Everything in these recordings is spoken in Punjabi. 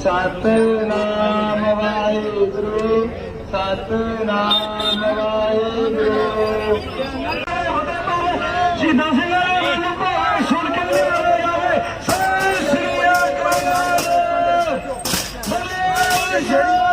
ਸਤਨਾਮ ਵਾਹਿਗੁਰੂ ਸਤਨਾਮ ਵਾਹਿਗੁਰੂ। ਜਿੰਦਾ ਸਿੰਘਾਂ ਨੂੰ ਭਾਰ ਸੁਣ ਕੇ ਲਿਆਇਆ ਜਾਵੇ, ਸਤਿ ਸ੍ਰੀ ਅਕਾਲ। ਬੋਲੇ, ਸ਼੍ਰੀ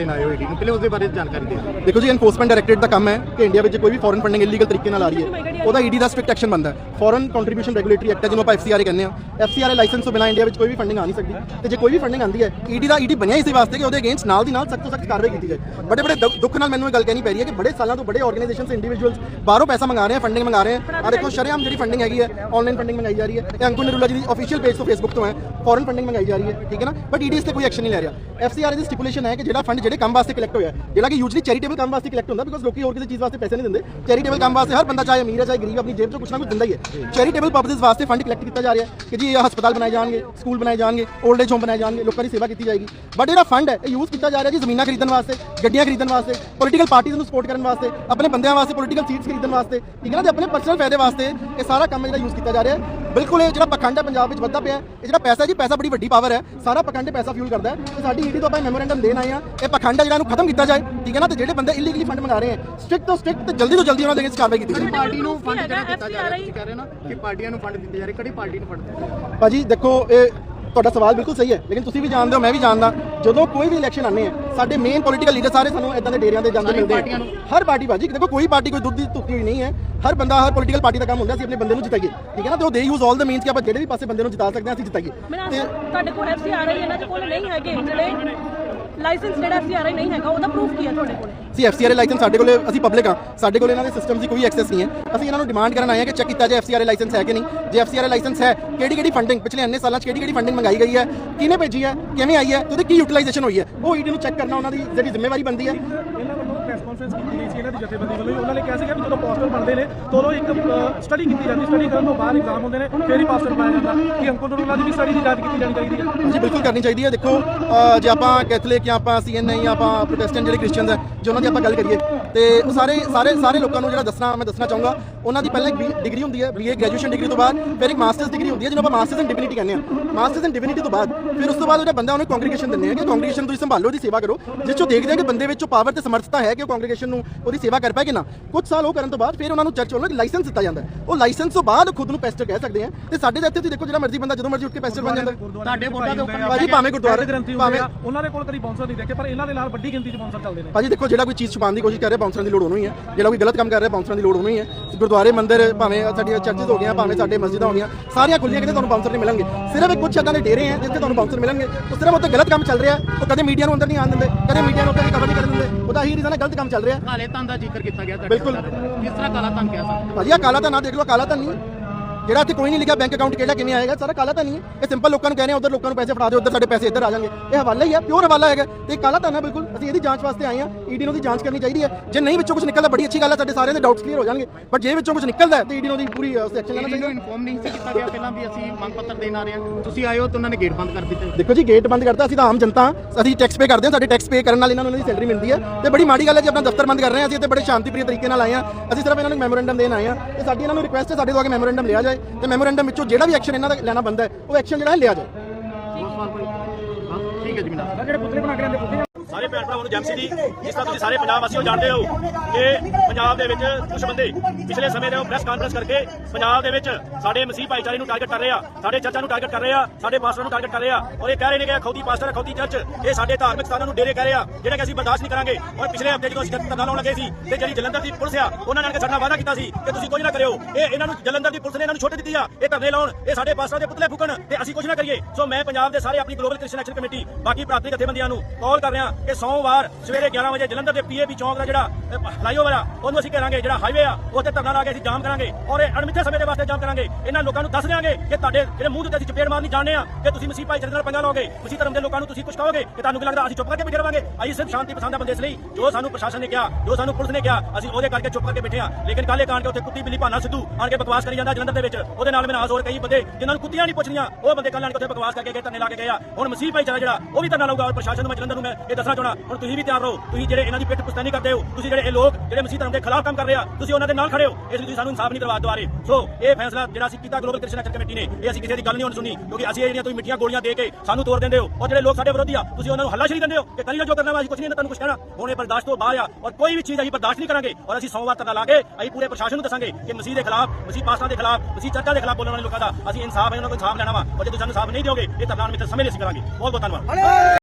ਦੇਣ ਆਏ ਹੋ ਈਡੀ ਨੂੰ ਪਹਿਲੇ ਉਸ ਦੇ ਬਾਰੇ ਜਾਣਕਾਰੀ ਦਿਓ। ਦੇਖੋ ਜੀ ਐਨਫੋਰਸਮੈਂਟ ਡਾਇਰੈਕਟੋਰੇਟ ਦਾ ਕੰਮ ਹੈ ਕਿ ਇੰਡੀਆ ਵਿੱਚ ਕੋਈ ਵੀ ਫੋਰਨ ਫੰਡਿੰਗ ਇਲੀਗਲ ਤਰੀਕੇ ਨਾਲ ਆ ਰਹੀ ਹੈ। ਉਹਦਾ ਈਡੀ ਦਾ ਸਟ੍ਰਿਕਟ ਐਕਸ਼ਨ ਬਣਦਾ ਹੈ। ਫੋਰਨ ਕੰਟਰੀਬਿਊਸ਼ਨ ਰੈਗੂਲੇਟਰੀ ਐਕਟ ਜਿਹਨੂੰ ਆਪਾਂ ਐਫਸੀਆਰਏ ਕਹਿੰਦੇ ਆ ਐਫਸੀਆਰਏ ਲਾਇਸੈਂਸ ਤੋਂ ਬਿਨਾਂ ਇੰਡੀਆ ਵਿੱਚ ਕੋਈ ਵੀ ਫੰਡਿੰਗ ਆ ਨਹੀਂ ਸਕਦੀ। ਤੇ ਜੇ ਕੋਈ ਵੀ ਫੰਡਿੰਗ ਆਂਦੀ ਹੈ ਈਡੀ ਦਾ ਈਡੀ ਬਣਿਆ ਇਸੇ ਵਾਸਤੇ ਕਿ ਉਹਦੇ ਅਗੇਂਸਟ ਨਾਲ ਦੀ ਨਾਲ ਸਖਤ ਤੋਂ ਸਖਤ ਕਾਰਵਾਈ ਕੀਤੀ ਜਾਏ। ਬੜੇ ਬੜੇ ਦੁੱਖ- ਨਾਲ ਮੈਨੂੰ ਇਹ ਗੱਲ ਕਹਿਣੀ ਪੈ ਰਹੀ ਹੈ ਕਿ ਬੜੇ ਸਾਲਾਂ ਤੋਂ ਬੜੇ ਆਰਗੇਨਾਈਜੇਸ਼ਨਸ ਇੰਡੀਵਿਜੂਅਲਸ ਬਾਹਰੋਂ ਪੈਸਾ ਮੰਗਾ ਰਹੇ ਆ ਫੰਡਿੰਗ ਮੰਗਾ ਰਹੇ ਆ। ਆ ਦੇਖੋ, ਸ਼ਰੇਆਮ ਜਿਹੜੀ ਫੰਡਿੰਗ ਹੈਗੀ ਹੈ ਆਨਲਾਈਨ ਫੰਡਿੰਗ ਮੰਗਾਈ ਜਾ ਰਹੀ ਹੈ। ਤੇ ਅੰਕੁਰ ਨਰੂਲਾ ਜੀ ਦੀ ਅਫੀਸ਼ੀਅਲ ਪੇਜ ਤੋਂ ਫੇਸਬੁੱਕ ਤੋਂ ਹੈ। ਫੋਰਨ ਫੰਡਿੰਗ ਮੰਗਾਈ ਜਾ ਰਹੀ ਹੈ, ਠੀਕ ਹੈ ਨਾ? ਬਟ ਈਡੀ ਇਸ ਤੇ ਕੋਈ ਐਕਸ਼ਨ ਨਹੀਂ ਲੈ ਰਿਹਾ। ਐਫਸੀਆਰਏ ਦੀ ਸਟਿਪੂਲੇਸ਼ਨ ਹੈ ਕਿ ਜਿਹੜਾ ਫੰਡ ਜਿਹੜੇ ਕੰਮ ਵਾਸਤੇ ਕਲੈਕਟ ਹੋਇਆ ਜਿਹੜਾ ਕਿ ਯੂਜੂਲੀ ਚੈਰੀਟੇਬਲ ਕੰਮ ਵਾਸਤੇ ਕਲੈਕਟ ਹੁੰਦਾ ਬਿਕੋਜ਼ ਲੋਕੀ ਹੋਰ ਕਿਸੇ ਚੀਜ਼ ਵਾਸਤੇ ਪੈਸੇ ਨਹੀਂ ਦਿੰਦੇ। ਚੈਰੀਟੇਬਲ ਕੰਮ ਵਾਸਤੇ ਹਰ ਬੰਦਾ ਚਾਹੇ ਅਮੀਰ ਹੈ, ਚਾਹੇ ਗਰੀਬ ਆਪਣੀ ਜੇਬ ਚੋਂ ਕੁਛ ਨਾ ਕੁਛ ਦਿੰਦਾ ਹੀ ਹੈ। ਚੈਰੀਟੇਬਲ ਪਰਪਸਸ ਵਾਸਤੇ ਫੰਡ ਕਲੈਕਟ ਕੀਤਾ ਜਾ ਰਿਹਾ ਹੈ ਕਿ ਜੀ ਇਹ ਹਸਪਤਾਲ ਬਣਾਏ ਜਾਣਗੇ ਸਕੂਲ ਬਣਾਏ ਜਾਣਗੇ 올ਡ ਏਜ ਹੋਮ ਬਣਾਏ ਜਾਣਗੇ, ਲੋਕਾਂ ਦੀ ਸੇਵਾ ਕੀਤੀ ਜਾਏਗੀ। ਬਟ ਜਿਹੜਾ ਫੰਡ ਹੈ, ਇਹ ਯੂਜ਼ ਕੀਤਾ ਜਾ ਰਿਹਾ ਜੀ ਜ਼ਮੀਨਾਂ ਖਰੀਦਣ ਵਾਸਤੇ, ਗੱਡੀਆਂ ਖਰੀਦਣ ਵਾਸਤੇ ਪੋਲੀਟੀਕਲ ਪਾਰਟੀਆਂ ਨੂੰ ਸਪੋਰਟ ਕਰਨ ਵਾਸਤੇ, ਆਪਣੇ ਬੰਦਿਆਂ ਵਾਸਤੇ ਪੋਲੀਟੀਕਲ ਸੀਟਸ ਖਰੀਦਣ ਵਾਸਤੇ। ਠੀਕ ਹੈ ਨਾ ਤੇ ਆਪਣੇ ਪਰਸਨਲ ਫਾਇਦੇ ਵਾਸਤੇ ਇਹ ਸਾਰਾ ਕੰਮ ਜਿਹੜਾ ਯੂਜ਼ ਕੀਤਾ ਜਾ ਰਿਹਾ ਹੈ। ਬਿਲਕੁਲ ਇਹ ਜਿਹੜਾ ਪਖੰਡ ਹੈ ਪੰਜਾਬ ਵਿੱਚ ਵੱਧਦਾ ਪਿਆ ਇਹ ਜਿਹੜਾ ਪੈਸਾ ਜੀ, ਪੈਸਾ ਬੜੀ ਵੱਡੀ ਪਾਵਰ ਹੈ। ਸਾਰਾ ਪਖੰਡ ਇਹ ਪੈਸਾ ਫਿਊਲ ਕਰਦਾ ਹੈ। ਤੇ ਸਾਡੀ ਈਡੀ ਤੋਂ ਆਪਾਂ ਮੈਮੋਰੈਂਡਮ ਦੇਣ ਆਏ ਆ ਇਹ ਪਖੰਡ ਹੈ ਜਿਹੜਾ ਇਹਨੂੰ ਖਤਮ ਕੀਤਾ ਜਾਏ ਠੀਕ ਹੈ ਨਾ? ਤੇ ਜਿਹੜੇ ਬੰਦੇ ਇਲੀਗਲੀ ਫੰਡ ਮੰਗਾ ਰਹੇ ਹੈ ਸਟ੍ਰਿਕਟ ਤੋਂ ਸਟ੍ਰਿਕਟ ਤੇ ਜਲਦੀ ਤੋਂ ਜਲਦੀ ਉਹਨਾਂ ਦੇ ਅਗੇਂਸਟ ਕਾਰਵਾਈ ਕੀਤੀ ਜਾਏ। ਪਾਰਟੀ ਨੂੰ ਫੰਡ ਜਿਹੜਾ ਦਿੱਤਾ ਜਾ ਰਿਹਾ ਤੁਸੀਂ ਕਹਿ ਰਹੇ ਹੋ ਨਾ ਕਿ ਪਾਰਟੀਆਂ ਨੂੰ ਫੰਡ ਦਿੱਤੇ ਜਾ ਰਹੇ ਕਿਹੜੀ ਪਾਰਟੀ ਨੂੰ ਫੰਡ ਦਿੱਤੇ ਭਾਜੀ ਦੇਖੋ ਇਹ ਤੁਹਾਡਾ ਸਵਾਲ ਬਿਲਕੁਲ ਸਹੀ ਹੈ ਲੇਕਿਨ ਤੁਸੀਂ ਵੀ ਜਾਣਦੇ ਹੋ ਮੈਂ ਵੀ ਜਾਣਦਾ। ਜਦੋਂ ਕੋਈ ਵੀ ਇਲੈਕਸ਼ਨ ਆਨੇ ਆ ਸਾਡੇ ਮੇਨ ਪੋਲੀਟੀਕਲ ਲੀਡਰ ਸਾਰੇ ਸਾਨੂੰ ਇਦਾਂ ਦੇ ਡੇਰਿਆਂ ਦੇ ਜਾਂਦੇ ਮਿਲਦੇ ਆ। ਨੂੰ। ਹਰ ਪਾਰਟੀ ਭਾਜੀ ਦੇਖੋ ਕੋਈ ਪਾਰਟੀ ਕੋਈ ਦੁੱਧ ਦੀ ਧੁੱਤੀ ਹੋਈ ਨਹੀਂ ਹੈ। ਹਰ ਬੰਦਾ ਹਰ ਪੋਲੀਟੀਕਲ ਪਾਰਟੀ ਦਾ ਕੰਮ ਹੁੰਦਾ ਸੀ ਆਪਣੇ ਬੰਦੇ ਨੂੰ ਜਿਤਾਈਏ। ਠੀਕ ਹੈ ਨਾ? ਤੇ ਉਹ ਦੇ ਯੂਜ਼ ਆਲ ਦ ਮੀਨਸ ਕਿ ਆਪਾਂ ਜਿਹੜੇ ਵੀ ਪਾਸੇ ਬੰਦੇ ਨੂੰ ਜਿਤਾ ਸਕਦੇ ਹਾਂ ਅਸੀਂ ਜਿਤਾਈਏ। ਤੇ ਤੁਹਾਡੇ ਕੋਲ ਐਫਸੀ ਆ ਰਹੀ ਹੈ ਇਹਨਾਂ ਦੇ ਕੋਲ ਨਹੀਂ ਹੈਗੇ ਜਿਹੜੇ ਲਾਇਸੈਂਸ ਜਿਹੜਾ ਐਫਸੀ ਆ ਨਹੀਂ ਹੈਗਾ, ਉਹਦਾ ਪ੍ਰੂਫ ਕੀ ਹੈ ਤੁਹਾਡੇ ਕੋਲ? ਸੀ ਐਫਸੀਆਰਏ ਲਾਇਸੈਂਸ ਸਾਡੇ ਕੋਲੇ, ਅਸੀਂ ਪਬਲਿਕ ਆ ਸਾਡੇ ਕੋਲ ਇਹਨਾਂ ਦੇ ਸਿਸਟਮ ਦੀ ਕੋਈ ਐਕਸੈਸ ਨਹੀਂ ਹੈ। ਅਸੀਂ ਇਹਨਾਂ ਨੂੰ ਡਿਮਾਂਡ ਕਰਨ ਆਏ ਹਾਂ ਕਿ ਚੈੱਕ ਕੀਤਾ ਜਾਏ ਐਫਸੀਆਰਏ ਲਾਇਸੈਂਸ ਹੈ ਕਿ ਨਹੀਂ। ਜੇ ਐਫਸੀਆਰਏ ਲਾਇਸੈਂਸ ਹੈ, ਕਿਹੜੀ ਕਿਹੜੀ ਫੰਡਿੰਗ ਪਿਛਲੇ ਇੰਨੇ ਸਾਲਾਂ 'ਚ ਕਿਹੜੀ ਕਿਹੜੀ ਫੰਡਿੰਗ ਮੰਗਾਈ ਗਈ ਹੈ? ਕਿਹਨੇ ਭੇਜੀ ਹੈ? ਕਿਵੇਂ ਆਈ ਹੈ? ਤੇ ਉਹਦੀ ਕੀ ਯੂਟਿਲਾਈਜੇਸ਼ਨ ਹੋਈ ਹੈ? ਉਹ ਈਡੀ ਨੂੰ ਚੈੱਕ ਕਰਨਾ ਉਹਨਾਂ ਦੀ ਜਿਹੜੀ ਜ਼ਿੰਮੇਵਾਰੀ ਬਣਦੀ ਹੈ। ਕਾਨਫਰੰਸ ਕੀਤੀ ਗਈ ਸੀ ਇਹਨਾਂ ਦੀ ਜਥੇਬੰਦੀ ਵੱਲੋਂ ਉਹਨਾਂ ਨੇ ਕਿਹਾ ਸੀ ਕਿ ਜਦੋਂ ਪੋਸਟਰ ਬਣਦੇ ਨੇ, ਤਾਂ ਉਦੋਂ ਇੱਕ ਸਟੱਡੀ ਕੀਤੀ ਜਾਂਦੀ। ਸਟੱਡੀ ਕਰਨ ਤੋਂ ਬਾਅਦ ਐਗਜ਼ਾਮ ਹੁੰਦੇ ਨੇ, ਫਿਰ ਹੀ ਪਾਸਟਰ ਬਣਾਇਆ ਜਾਂਦਾ। ਕਿ ਅੰਕੁਰ ਨਰੂਲਾ ਦੀ ਵੀ ਸਟੱਡੀ ਦੀ ਜਾਂਚ ਕੀਤੀ ਜਾਣੀ ਚਾਹੀਦੀ ਹੈ। ਜੀ ਬਿਲਕੁਲ ਕਰਨੀ ਚਾਹੀਦੀ ਹੈ। ਦੇਖੋ, ਅਹ, ਜੇ ਆਪਾਂ ਕੈਥੋਲਿਕ ਜਾਂ ਆਪਾਂ ਸੀਐਨਆਈ ਜਾਂ ਆਪਾਂ ਪ੍ਰੋਟੈਸਟੈਂਟ ਜਿਹੜੇ ਕ੍ਰਿਸਚੀਅਨਸ ਹੈ, ਜੇ ਉਹਨਾਂ ਦੀ ਆਪਾਂ ਗੱਲ ਕਰੀਏ ਤੇ ਸਾਰੇ ਸਾਰੇ ਸਾਰੇ ਲੋਕਾਂ ਨੂੰ ਜਿਹੜਾ ਦੱਸਣਾ ਮੈਂ ਦੱਸਣਾ ਚਾਹੂੰਗਾ ਉਹਨਾਂ ਦੀ ਪਹਿਲਾਂ ਇੱਕ ਡਿਗਰੀ ਹੁੰਦੀ ਹੈ ਬੀਏ ਗ੍ਰੈਜੂਏਸ਼ਨ ਡਿਗਰੀ ਤੋਂ ਬਾਅਦ ਫਿਰ ਇੱਕ ਮਾਸਟਰਸ ਡਿਗਰੀ ਹੁੰਦੀ ਹੈ ਜਿਹਨੂੰ ਆਪਾਂ ਮਾਸਟਰਸ ਇਨ ਡਿਵਿਨਿਟੀ ਕਹਿੰਦੇ ਆ ਮਾਸਟਰਸ ਇਨ ਡਿਵਿਨਿਟੀ ਤੋਂ ਬਾਅਦ ਫਿਰ ਉਸ ਤੋਂ ਬਾਅਦ ਉਹਦਾ ਬੰਦਾ ਉਹਨੂੰ ਦਿੰਦੇ ਆ ਕਿ ਕੰਗਰੀਗੇਸ਼ਨ ਤੁਸੀਂ ਸੰਭਾਲੋ ਉਹਦੀ ਸੇਵਾ ਕਰੋ। ਜਿਸ ਚੋਂ ਦੇਖਦੇ ਆ ਕਿ ਬੰਦੇ ਵਿੱਚ ਉਹ ਪਾਵਰ ਤੇ ਸਮਰਥਤਾ ਹੈ ਕਿ ਉਹ ਕੰਗਰੀਗੇਸ਼ਨ ਨੂੰ ਉਹਦੀ ਸੇਵਾ ਕਰ ਪਾਏ ਕਿ ਨਾ। ਕੁਝ ਸਾਲ ਉਹ ਕਰਨ ਤੋਂ ਬਾਅਦ ਫਿਰ ਉਹਨਾਂ ਨੂੰ ਚਰਚ ਵੱਲੋਂ ਲਾਇਸੈਂਸ ਦਿੱਤਾ ਜਾਂਦਾ ਉਹ ਲਾਇਸੈਂਸ ਤੋਂ ਬਾਅਦ ਖੁਦ ਨੂੰ ਪੈਸਟਰ ਕਹਿ ਸਕਦੇ ਆ। ਤੇ ਸਾਡੇ ਇੱਥੇ ਤੁਸੀਂ ਦੇਖੋ ਜਿਹੜਾ ਮਰਜ਼ੀ ਬੰਦਾ ਜਦੋਂ ਮਰਜ਼ੀ ਉੱਠ ਕੇ ਪੈਸਟਰ ਬਣ ਜਾਂਦਾ। ਤੁਹਾਡੇ ਵੋਟਾਂ ਦੇ ਉੱਪਰ ਭਾਜੀ ਭਾਵੇਂ ਗੁਰਦੁਆਰੇ ਭਾਵੇਂ ਉਹਨਾਂ ਦੇ ਕੋਲ ਕਦੀ ਬਾਉਂਸਰ ਨਹੀਂ ਦੇਖੇ ਪਰ ਇਹਨਾਂ ਦੇ ਨਾਲ ਵੱਡੀ ਗਿਣਤੀ 'ਚ ਬਾਉਂਸਰ ਚੱਲਦੇ ਨੇ। ਭਾਜੀ ਦੇਖੋ ਜਿਹੜਾ ਕੋਈ ਚੀਜ਼ ਛੁਪਾਉਣ ਦੀ ਕੋਸ਼ਿਸ਼ ਕਰ ਰਿਹਾ ਬਾਉਂਸਰਾਂ ਦੀ ਲੋੜ ਉਹਨੂੰ ਹੀ ਹੈ। ਜਿਹੜਾ ਕੋਈ ਗਲਤ ਕੰਮ ਕਰ ਰਿਹਾ ਬਾਉਂਸਰਾਂ ਦੀ ਲੋੜ ਉਹਨੂੰ ਹੀ ਹੈ। ਗੁਰਦੁਆਰੇ ਮੰਦਿਰ ਭਾਵੇਂ ਸਾਡੀਆਂ ਚਰਚਿਸ ਹੋ ਗਈਆਂ ਭਾਵੇਂ ਸਾਡੇ ਮਸਜਿਦਾਂ ਹੋ ਗਈਆਂ ਸਾਰੀਆਂ ਖੁੱਲੀਆਂ ਕਿਤੇ ਤੁਹਾਨੂੰ ਬਾਉਂਸਰ ਨਹੀਂ ਮਿਲਣਗੇ। ਸਿਰਫ ਇੱਕ ਕੁਝ ਇਦਾਂ ਦੇ ਡੇਰੇ ਹੈ ਜਿੱਥੇ ਤੁਹਾਨੂੰ ਬਾਉਂਸਰ ਮਿਲਣਗੇ। ਉਹ ਸਿਰਫ ਉੱਥੇ ਗਲਤ ਕੰਮ ਚੱਲ ਰਿਹਾ ਉਹ ਕਦੇ ਮੀਡੀਆ ਨੂੰ ਅੰਦਰ ਨਹੀਂ ਆਉਣ ਦਿੰਦੇ ਕਦੇ ਮੀਡੀਆ ਨੂੰ ਉੱਤੇ ਕਵਰ ਨਹੀਂ ਕਰਨ ਦਿੰਦੇ। ਉਹਦਾ ਹੀ ਰੀਜ਼ਨ ਹੈ ਗਲਤ ਕੰਮ ਚੱਲ ਰਿਹਾ ਕਾਲੇ ਧਨ ਦਾ ਜ਼ਿਕਰ ਕੀਤਾ ਗਿਆ ਬਿਲਕੁਲ। ਕਿਸ ਤਰ੍ਹਾਂ ਕਾਲਾ ਧਨ ਕਿਹਾ ਸਰ? ਭਾਜੀ ਆ ਕਾਲਾ ਤਾਂ ਨਾ ਦੇਖ ਲਓ ਕਾਲਾ ਤਾਂ ਨਹੀਂ। ਜਿਹੜਾ ਇੱਥੇ ਕੋਈ ਨਹੀਂ ਲਿਖਿਆ ਬੈਂਕ ਅਕਾਊਂਟ ਕਿਹੜਾ ਕਿਵੇਂ ਆਏਗਾ? ਸਾਰਾ ਕਾਲਾ ਤਾਂ ਨਹੀਂ ਹੈ। ਇਹ ਸਿੰਪਲ ਲੋਕਾਂ ਨੂੰ ਕਹਿ ਰਹੇ ਆ ਉਧਰ ਲੋਕਾਂ ਨੂੰ ਪੈਸੇ ਫੜਾ ਦਿਓ ਉਧਰ ਸਾਡੇ ਪੈਸੇ ਇੱਧਰ ਆ ਜਾਣਗੇ। ਇਹ ਹਵਾਲਾ ਹੀ ਹੈ ਪਿਓਰ ਹਵਾਲਾ ਹੈਗਾ। ਤੇ ਇਹ ਕਾਲਾ ਤਾਂ ਨਾ ਬਿਲਕੁਲ ਅਸੀਂ ਇਹਦੀ ਜਾਂਚ ਵਾਸਤੇ ਆਏ ਆ ਈਡੀ ਨੂੰ ਦੀ ਜਾਂਚ ਕਰਨੀ ਚਾਹੀਦੀ ਹੈ। ਜੇ ਨਹੀਂ ਵਿੱਚੋਂ ਕੁਝ ਨਿਕਲਦਾ ਬੜੀ ਅੱਛੀ ਗੱਲ ਹੈ ਸਾਡੇ ਸਾਰਿਆਂ ਦੇ ਡਾਊਟਸ ਕਲੀਅਰ ਹੋ ਜਾਣਗੇ। ਬਟ ਜੇ ਵਿੱਚੋਂ ਕੁਝ ਨਿਕਲਦਾ ਤੇ ਈਡੀ ਨੂੰ ਦੀ ਪੂਰੀ ਐਕਸ਼ਨ ਲੈਣਾ ਚਾਹੀਦਾ। ਨੂੰ ਇਨਫੋਰਮ ਨਹੀਂ ਸੀ ਕੀਤਾ ਗਿਆ ਪਹਿਲਾਂ ਵੀ ਅਸੀਂ ਮੰਗ ਪੱਤਰ ਦੇਣ ਆ ਰਹੇ ਹਾਂ। ਤੁਸੀਂ ਆਏ ਹੋ ਤਾਂ ਉਹਨਾਂ ਨੇ ਗੇਟ ਬੰਦ ਕਰ ਦਿੱਤੇ। ਦੇਖੋ ਜੀ ਗੇਟ ਬੰਦ ਕਰਤਾ ਅਸੀਂ ਤਾਂ ਆਮ ਜਨਤਾ। ਅਸੀਂ ਟੈਕਸ ਪੇ ਕਰਦੇ ਹਾਂ ਸਾਡੇ ਟੈਕਸ ਪੇ ਕਰਨ ਨਾਲ ਇਹਨਾਂ ਨੂੰ ਇਹਨਾਂ ਦੀ ਸੈਲਰੀ ਮਿਲਦੀ ਹੈ। ਤੇ ਬੜੀ ਮਾੜੀ ਗੱਲ ਹੈ ਜੀ ਆਪਣਾ ਦਫ਼ਤਰ ਬੰਦ ਕਰ ਰਹੇ ਹਾਂ ਅਸੀਂ ਇੱਥੇ ਬੜੇ ਸ਼ਾਂਤੀਪ੍ਰਿय ਤਰੀਕੇ ਨਾਲ ਆਏ ਹਾਂ। ਅਸੀਂ ਸਿਰਫ ਇਹਨਾਂ ਨੂੰ ਮੈਮੋਰੈਂਡਮ ਦੇਣ ਆਏ ਹਾਂ। ਤੇ ਸਾਡੀ ਇਹਨਾਂ ਨੂੰ ਰਿਕੁਐਸਟ ਹੈ ਸਾਡੇ ਤੋਂ ਆ ਕੇ ਮੈਮੋਰੈਂਡਮ ਲਿਆ ਜਾਏ। ਤੇ ਮੈਮੋਰੈਂਡਮ ਵਿੱਚੋਂ ਜਿਹੜਾ ਵੀ ਐਕਸ਼ਨ ਇਹਨਾਂ ਦਾ ਲੈਣਾ ਬੰਦਾ ਹੈ ਉਹ ਐਕਸ਼ਨ ਜਿਹੜਾ ਲਿਆ ਜਾਏ ਠੀਕ ਹੈ ਜੀ ਮਿੰਦਾ ਜਿਹੜੇ ਪੁਤਲੇ ਬਣਾ ਕੇ ਲਿਆਂਦੇ ਪੁਤਲੇ? ਸਾਰੇ ਭੈਣ ਭਰਾਵਾਂ ਨੂੰ ਜੈਮਸੀ ਦੀ ਜਿਸ ਤਰ੍ਹਾਂ ਤੁਸੀਂ ਸਾਰੇ ਪੰਜਾਬ ਵਾਸੀਓ ਜਾਣਦੇ ਹੋ ਕਿ ਪੰਜਾਬ ਦੇ ਵਿੱਚ ਕੁਝ ਬੰਦੇ ਪਿਛਲੇ ਸਮੇਂ ਦੇ ਉਹ ਪ੍ਰੈਸ ਕਾਨਫਰੰਸ ਕਰਕੇ ਪੰਜਾਬ ਦੇ ਵਿੱਚ ਸਾਡੇ ਮਸੀਹ ਭਾਈਚਾਰੇ ਨੂੰ ਟਾਰਗੇਟ ਕਰ ਰਹੇ ਆ ਸਾਡੇ ਚਰਚਾਂ ਨੂੰ ਟਾਰਗੇਟ ਕਰ ਰਹੇ ਆ ਸਾਡੇ ਪਾਸਟਰ ਨੂੰ ਟਾਰਗੇਟ ਕਰ ਰਹੇ ਆ ਔਰ ਇਹ ਕਹਿ ਰਹੇ ਨੇ ਕਿ ਖੌਦੀ ਪਾਸਟਰ ਖੌਤੀ ਚਰਚ ਇਹ ਸਾਡੇ ਧਾਰਮਿਕ ਸਥਾਨਾਂ ਨੂੰ ਡੇਰੇ ਕਹਿ ਰਹੇ ਆ ਜਿਹੜੇ ਕਿ ਅਸੀਂ ਬਰਦਾਸ਼ਤ ਨਹੀਂ ਕਰਾਂਗੇ। ਔਰ ਪਿਛਲੇ ਹਫ਼ਤੇ ਜਦੋਂ ਅਸੀਂ ਧਰਨਾ ਲਾਉਣ ਲੱਗੇ ਸੀ ਤੇ ਜਿਹੜੀ ਜਲੰਧਰ ਦੀ ਪੁਲਿਸ ਆ, ਉਹਨਾਂ ਨੇ ਸਾਡਾ ਵਾਅਦਾ ਕੀਤਾ ਸੀ ਕਿ ਤੁਸੀਂ ਕੁਝ ਨਾ ਕਰਿਓ। ਇਹ ਇਹਨਾਂ ਨੂੰ ਜਲੰਧਰ ਦੀ ਪੁਲਿਸ ਨੇ ਇਹਨਾਂ ਨੂੰ ਛੁੱਟ ਦਿੱਤੀ ਆ, ਇਹ ਧਰਨੇ ਲਾਉਣ, ਇਹ ਸਾਡੇ ਪਾਸਟਰਾਂ ਦੇ ਪੁਤਲੇ ਫੁਕਣ ਤੇ ਅਸੀਂ ਕੁਝ ਨਾ ਕਰੀਏ। ਸੋ ਮੈਂ ਪੰਜਾਬ ਦੇ ਸਾਰੇ ਆਪਣੀ ਗਲੋਬਲ ਕ੍ਰਿਸਚੀਅਨ ਐਕਸ਼ਨ ਕਮੇਟੀ ਬਾਕੀ ਪ੍ਰਾਪਤਿਕ ਜਥੇਬੰਦੀਆਂ ਨੂੰ ਕਾਲ ਕਰ ਰਿਹਾ। ਕਿ ਸੋਮਵਾਰ ਸਵੇਰੇ 11 ਵਜੇ ਜਲੰਧਰ ਦੇ ਪੀਏਬੀ ਚੌਂਕ ਦਾ ਜਿਹੜਾ ਫਲਾਈਓਵਰ ਆ, ਉਹਨੂੰ ਅਸੀਂ ਕਰਾਂਗੇ ਜਿਹੜਾ ਹਾਈਵੇ ਆ ਉੱਥੇ ਧਰਨਾ ਲਾ ਕੇ ਅਸੀਂ ਜਾਮ ਕਰਾਂਗੇ ਔਰ ਇਹ ਅਣਮਿੱਥੇ ਸਮੇਂ ਦੇ ਵਾਸਤੇ ਜਾਮ ਕਰਾਂਗੇ। ਇਹਨਾਂ ਲੋਕਾਂ ਨੂੰ ਦੱਸ ਦਿਆਂਗੇ ਕਿ ਤੁਹਾਡੇ ਜਿਹੜੇ ਮੂੰਹ ਦੇ ਅਸੀਂ ਚਪੇੜ ਮਾਰਨੀ ਜਾਣਦੇ ਆ ਕਿ ਤੁਸੀਂ ਮਸੀਹ ਭਾਈਚਾਰੇ ਨਾਲ ਪੰਗਾ ਲਓਗੇ, ਮਸੀਹ ਧਰਮ ਦੇ ਲੋਕਾਂ ਨੂੰ ਤੁਸੀਂ ਕੁਝ ਕਹੋਗੇ ਕਿ ਤੁਹਾਨੂੰ ਕੀ ਲੱਗਦਾ ਅਸੀਂ ਚੁੱਪ ਕਰਕੇ ਬੈਠੇ ਰਵਾਂਗੇ? ਅਸੀਂ ਸਿਰਫ ਸ਼ਾਂਤੀ ਪਸੰਦ ਆ ਬੰਦੇ ਇਸ ਲਈ, ਜੋ ਸਾਨੂੰ ਪ੍ਰਸ਼ਾਸਨ ਨੇ ਕਿਹਾ, ਜੋ ਸਾਨੂੰ ਪੁਲਿਸ ਨੇ ਕਿਹਾ, ਅਸੀਂ ਉਹਦੇ ਕਰਕੇ ਚੁੱਪ ਕਰਕੇ ਬੈਠੇ ਆ ਲੇਕਿਨ ਕਾਲੇ ਕਾਂਡ ਕੇ ਉੱਥੇ ਕੁੱਤੀ, ਬਿੱਲੀ, ਭਾਨਾ, ਸਿੱਧੂ ਆਣ ਕੇ ਬਕਵਾਸ ਕਰੀ ਜਾਂਦਾ ਜਲੰਧਰ ਦੇ ਵਿੱਚ। ਉਹਦੇ ਨਾਲ ਮਨਾਸ ਹੋਰ ਕਈ ਬੰਦੇ ਜਿਨ੍ਹਾਂ ਨੂੰ ਕੁੱਤੀਆਂ ਨਹੀਂ ਪੁੱਛਣੀਆਂ ਉਹ ਬੰਦੇ ਕੱਲ ਆਣ ਕੇ ਉੱਥੇ ਬਕਵਾਸ ਕਰਕੇ ਗਏ, ਧਰਨੇ ਲਾ ਕੇ ਗਏ ਆ। ਹੁਣ ਮਸੀਹ ਭਾਈਚਾਰਾ ਜਿਹੜਾ, ਉਹ ਵੀ ਧਰਨਾ ਲਾਊਗਾ ਔਰ ਪ੍ਰਸ਼ਾਸਨ ਨੂੰ ਮੈਂ ਜਲੰਧਰ ਨੂੰ ਮੈਂ ਇਹ ਦੱਸਣਾ ਵੱਖਰਾ ਚੋਣਾ ਹੁਣ ਤੁਸੀਂ ਵੀ ਤਿਆਰ ਰਹੋ। ਤੁਸੀਂ ਜਿਹੜੇ ਇਹਨਾਂ ਦੀ ਪਿੱਠ ਪੁਸਤੈਨੀ ਕਰਦੇ ਹੋ, ਤੁਸੀਂ ਜਿਹੜੇ ਇਹ ਲੋਕ ਜਿਹੜੇ ਮਸੀਹ ਧਰਮ ਦੇ ਖਿਲਾਫ ਕੰਮ ਕਰ ਰਹੇ ਆ, ਤੁਸੀਂ ਉਹਨਾਂ ਦੇ ਨਾਲ ਖੜੇ ਹੋ। ਇਸ ਲਈ ਤੁਸੀਂ ਸਾਨੂੰ ਇਨਸਾਫ ਨਹੀਂ ਦਿਵਾ ਦਵਾਰੇ ਸੋ, ਇਹ ਫੈਸਲਾ ਜਿਹੜਾ ਅਸੀਂ ਕੀਤਾ ਗਲੋਬਲ ਕ੍ਰਿਸਚਨ ਐਕਸ਼ਨ ਕਮੇਟੀ ਨੇ, ਇਹ ਅਸੀਂ ਕਿਸੇ ਦੀ ਗੱਲ ਨਹੀਂ ਹੁਣ ਸੁਣੀ ਕਿਉਂਕਿ ਅਸੀਂ ਇਹ ਜਿਹੜੀਆਂ ਤੁਸੀਂ ਮਿੱਠੀਆਂ ਗੋਲੀਆਂ ਦੇ ਕੇ ਸਾਨੂੰ ਤੋੜ ਦਿੰਦੇ ਹੋ ਔਰ ਜਿਹੜੇ ਲੋਕ ਸਾਡੇ ਵਿਰੋਧੀ ਆ, ਤੁਸੀਂ ਉਹਨਾਂ ਨੂੰ ਹੱਲਾਸ਼ੇਰੀ ਦਿੰਦੇ ਹੋ ਕਿ ਕਰੀ ਜੋ ਕਰਨਾ ਵਾ, ਅਸੀਂ ਕੁਝ ਨਹੀਂ ਤੁਹਾਨੂੰ ਕੁਝ ਕਹਿਣਾ। ਹੁਣ ਇਹ ਬਰਦਾਸ਼ਤ ਤੋਂ ਬਾਹਰ ਆ, ਔਰ ਕੋਈ ਵੀ ਚੀਜ਼ ਅਸੀਂ ਬਰਦਾਸ਼ਤ ਨਹੀਂ ਕਰਾਂਗੇ, ਔਰ ਅਸੀਂ ਸੋਮਵਾਰ ਤੱਕ ਲਾ ਕੇ ਅਸੀਂ ਪੂਰੇ ਪ੍ਰਸ਼ਾਸਨ ਨੂੰ ਦੱਸਾਂਗੇ ਕਿ ਮਸੀਹ ਦੇ ਖਿਲਾਫ, ਮਸੀਹ ਪਾਸਟਰਾਂ ਦੇ ਖਿਲਾਫ, ਮਸੀਹ ਚਰਚਾ ਦੇ ਖਿਲਾਫ ਬੋਲਣ ਵਾਲੇ ਲੋਕਾਂ ਦਾ ਅਸੀਂ ਇਨਸਾਫ ਹੈ ਉਹਨਾਂ ਨੂੰ ਇਨਸਾਫ ਲੈਣਾ ਵਾ। ਔਰ ਜੇ ਤੁਸੀਂ ਸਾਨੂੰ ਇਨਸਾਫ ਨਹੀਂ ਦਿਓਗੇ, ਇਹ ਧਰਨਾ ਮਿੱਤਰ ਸਮੇਂ ਨਹੀਂ ਅਸੀਂ ਕਰਾਂਗੇ। ਬਹੁਤ ਬਹੁਤ ਧੰਨਵਾਦ